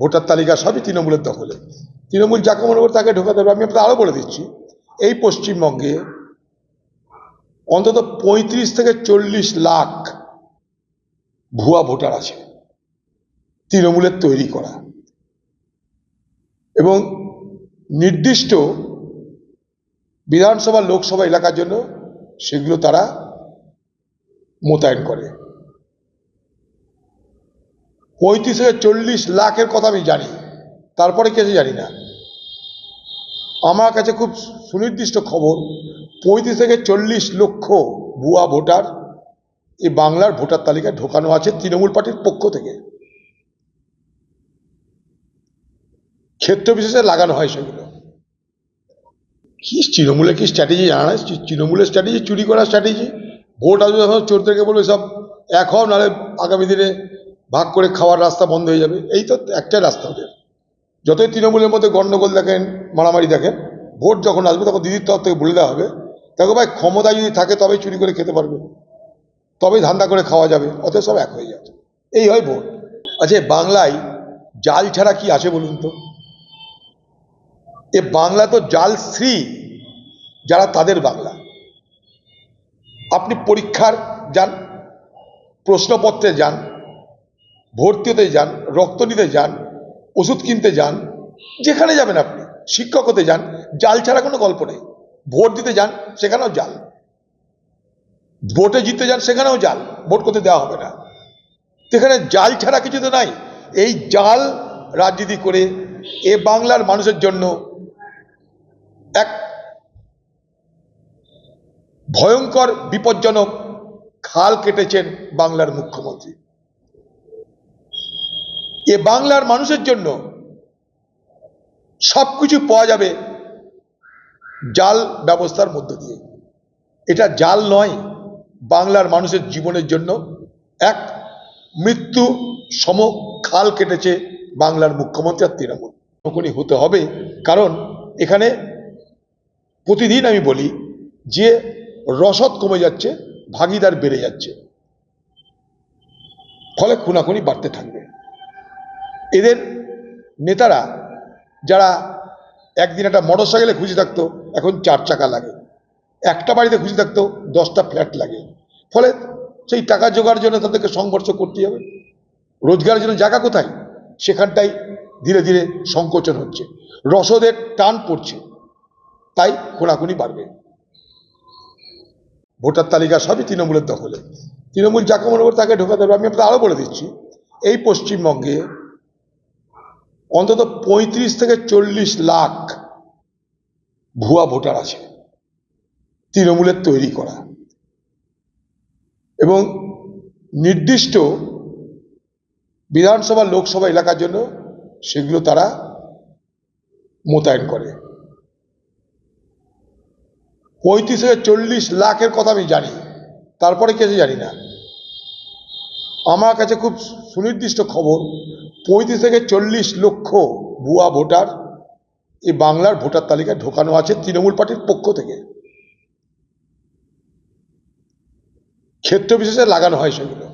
Voter তালিকা সবই তৃণমূলের দখলে। তৃণমূল যাকে মনে করে তাকে ঢোকাতে হবে আমি আপনাকে আরও বলে দিচ্ছি, এই পশ্চিমবঙ্গে অন্তত পঁয়ত্রিশ থেকে চল্লিশ লাখ ভুয়া ভোটার আছে তৃণমূলের তৈরি করা। এবং নির্দিষ্ট বিধানসভা, লোকসভা এলাকার জন্য সেগুলো তারা মোতায়েন করে। পঁয়ত্রিশ থেকে চল্লিশ লাখের কথা আমি জানি। তারপরে কিছু জানি না। আমার কাছে খুব সুনির্দিষ্ট খবর, পঁয়ত্রিশ থেকে চল্লিশ লক্ষ ভুয়া ভোটার এই বাংলার ভোটার তালিকায় ঢোকানো আছে তৃণমূল পার্টির পক্ষ থেকে। ক্ষেত্র বিশেষে লাগানো হয় সেগুলো। কি তৃণমূলের কি স্ট্র্যাটেজি জানা নাই? তৃণমূলের স্ট্র্যাটেজি চুরি করার স্ট্র্যাটেজি ভোট আসবে যখন চোর থেকে বলবে সব এখন নাহলে আগামী দিনে ভাগ করে খাওয়ার রাস্তা বন্ধ হয়ে যাবে। এই তো একটাই রাস্তা ওদের। যতই তৃণমূলের মধ্যে গণ্ডগোল দেখেন, মারামারি দেখেন, ভোট যখন আসবে তখন দিদির তরফ থেকে বলে দেওয়া হবে, দেখো ভাই ক্ষমতা যদি থাকে তবেই চুরি করে খেতে পারবে। তবেই ধান্দা করে খাওয়া যাবে, অতএব সব এক হয়ে যাবে। এই হয় ভোট। আচ্ছা বাংলায় জাল ছাড়া কি আছে বলুন তো? এ বাংলা তো জাল শ্রী, যারা তাদের বাংলা। আপনি পরীক্ষার যান, প্রশ্নপত্রে যান ভর্তি হতে যান, রক্ত নিতে যান, ওষুধ কিনতে যান, যেখানে যাবেন আপনি, শিক্ষক হতে যান, জাল ছাড়া কোনো গল্প নেই। ভোট দিতে যান, সেখানেও জাল। ভোটে জিততে যান, সেখানেও জাল। ভোট করতে দেওয়া হবে না। তো এখানে জাল ছাড়া কিছু তো নাই। এই জাল রাজনীতি করে এ বাংলার মানুষের জন্য এক ভয়ঙ্কর, বিপজ্জনক খাল কেটেছেন বাংলার মুখ্যমন্ত্রী। এ বাংলার মানুষের জন্য সবকিছু পাওয়া যাবে জাল ব্যবস্থার মধ্য দিয়ে। এটা জাল নয়, বাংলার মানুষের জীবনের জন্য এক মৃত্যু সম খাল কেটেছে বাংলার মুখ্যমন্ত্রী আর তৃণমূল। তখনই হতে হবে, কারণ এখানে প্রতিদিন আমি বলি যে রসদ কমে যাচ্ছে, ভাগিদার বেড়ে যাচ্ছে। ফলে খুনাখুনি বাড়তে থাকবে। এদের নেতারা যারা একদিন একটা মোটর সাইকেলে খুশি থাকতো, এখন চার চাকা লাগে। একটা বাড়িতে খুশি থাকতো, দশটা ফ্ল্যাট লাগে। ফলে সেই টাকা জোগাড় জন্য তাদেরকে সংঘর্ষ করতে হবে। রোজগারের জন্য জায়গা কোথায়? সেখানটাই ধীরে ধীরে সংকোচন হচ্ছে। রসদের টান পড়ছে। তাই খোনাখুনি বাড়বে। ভোটার তালিকা সবই তৃণমূলের দখলে। তৃণমূল যাকে মনে করে তাকে ঢোকাতে হবে আমি আপনাদের আরও বলে দিচ্ছি, এই পশ্চিমবঙ্গে অন্তত পঁয়ত্রিশ থেকে চল্লিশ লাখ ভুয়া ভোটার আছে তৃণমূলের তৈরি করা। এবং নির্দিষ্ট বিধানসভা, লোকসভা এলাকার জন্য সেগুলো তারা মোতায়েন করে। পঁয়ত্রিশ থেকে চল্লিশ লাখের কথা আমি জানি, তারপরে কিছু জানি না। আমার কাছে খুব সুনির্দিষ্ট খবর, পঁয়ত্রিশ থেকে চল্লিশ লক্ষ ভুয়া ভোটার এই বাংলার ভোটার তালিকায় ঢোকানো আছে তৃণমূল পার্টির পক্ষ থেকে। ক্ষেত্র বিশেষে লাগানো হয় সেগুলো।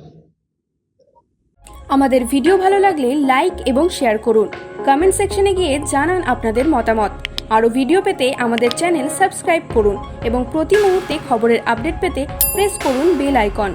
আমাদের ভিডিও ভালো লাগলে লাইক এবং শেয়ার করুন। কমেন্ট সেকশনে গিয়ে জানান আপনাদের মতামত। আরও ভিডিও পেতে আমাদের চ্যানেল সাবস্ক্রাইব করুন এবং প্রতি মুহূর্তে খবরের আপডেট পেতে প্রেস করুন বেল আইকন